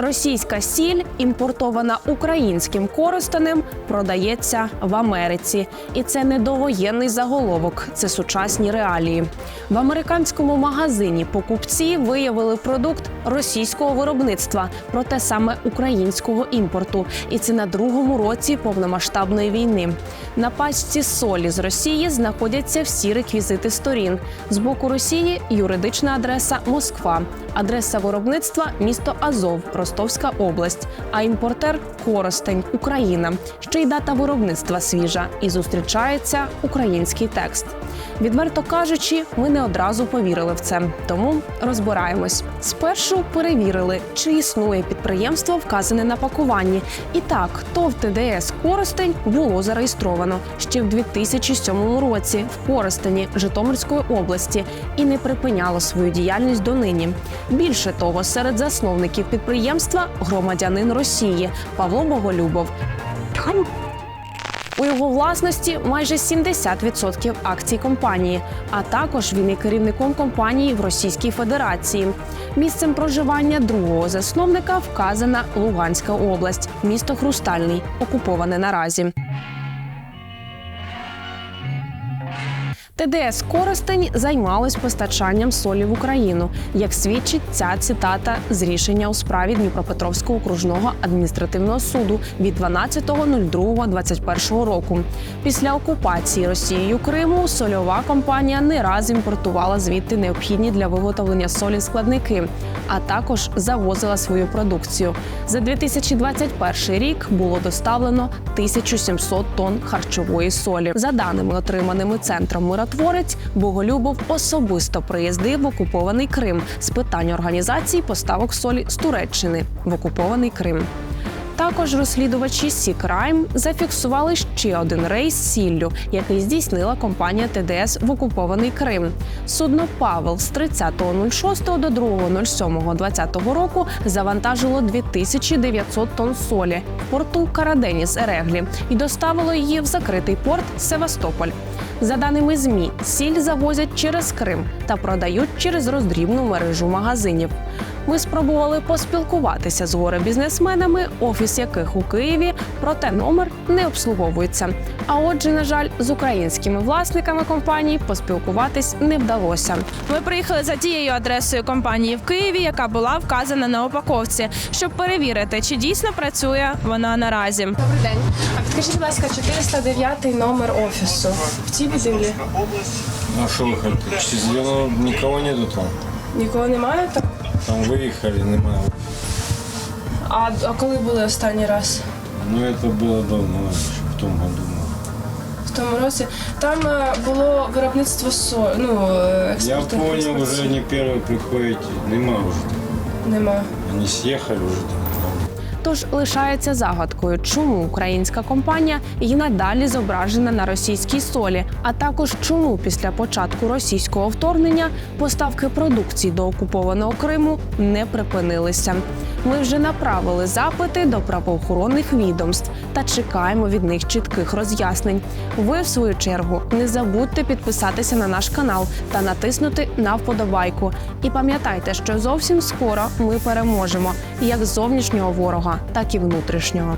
Російська сіль, імпортована українським користанем, продається в Америці, і це не довоєнний заголовок, це сучасні реалії. В американському магазині покупці виявили продукт російського виробництва, проте саме українського імпорту, і це на другому році повномасштабної війни. На пачці солі з Росії знаходяться всі реквізити сторін. З боку Росії юридична адреса Москва, адреса виробництва місто Азов, Ростовська область, а імпортер Коростень, Україна. Ще й дата виробництва свіжа і зустрічається український текст. Відверто кажучи, ми не одразу повірили в це, тому розбираємось. Спершу перевірили, чи існує підприємство, вказане на пакуванні. І так, ТОВ ТДС Коростень було зареєстровано ще в 2007 році в Коростені Житомирської області і не припиняло свою діяльність донині. Більше того, серед засновників підприємства громадянин Росії Павло Боголюбов. У його власності майже 70% акцій компанії, а також він є керівником компанії в Російській Федерації. Місцем проживання другого засновника вказана Луганська область, місто Хрустальний, окуповане наразі. ТДС Коростень займалась постачанням солі в Україну, як свідчить ця цитата з рішення у справі Дніпропетровського окружного адміністративного суду від 12.02.21 року. Після окупації Росією Криму сольова компанія не раз імпортувала звідти необхідні для виготовлення солі складники, а також завозила свою продукцію. За 2021 рік було доставлено 1700 тонн харчової солі. За даними, отриманими центром Миротворець, Боголюбов особисто приїздив в окупований Крим з питань організації поставок солі з Туреччини в окупований Крим. Також розслідувачі Сікрайм зафіксували ще один рейс сіллю, який здійснила компанія ТДС в окупований Крим. Судно Павел з 30.06 до 2.07.2020 року завантажило 2900 тонн солі в порту Караденіс Ереглі і доставило її в закритий порт Севастополь. За даними ЗМІ, сіль завозять через Крим та продають через роздрібну мережу магазинів. Ми спробували поспілкуватися з горе бізнесменами, офіс яких у Києві, проте номер не обслуговується. А отже, на жаль, з українськими власниками компанії поспілкуватись не вдалося. Ми приїхали за тією адресою компанії в Києві, яка була вказана на упаковці, щоб перевірити, чи дійсно працює вона наразі. Добрий день. А підкажіть, будь ласка, 409 номер офісу в цій будівлі. А что вы хотите? Никого нету там. Нікого немає там? Там выехали, немає. А, а коли були останній раз? Ну это было давно, еще в том году. ну. В тому році там е, було виробництво со... ну, е, Я експорту. понял, експорт уже солі. не первый приходите, нема уже. там. Нема. Они съехали уже там. Тож лишається загадкою, чому українська компанія і надалі зображена на російській солі, а також чому після початку російського вторгнення поставки продукції до окупованого Криму не припинилися. Ми вже направили запити до правоохоронних відомств та чекаємо від них чітких роз'яснень. Ви, в свою чергу, не забудьте підписатися на наш канал та натиснути на вподобайку. І пам'ятайте, що зовсім скоро ми переможемо як зовнішнього ворога, так і внутрішнього.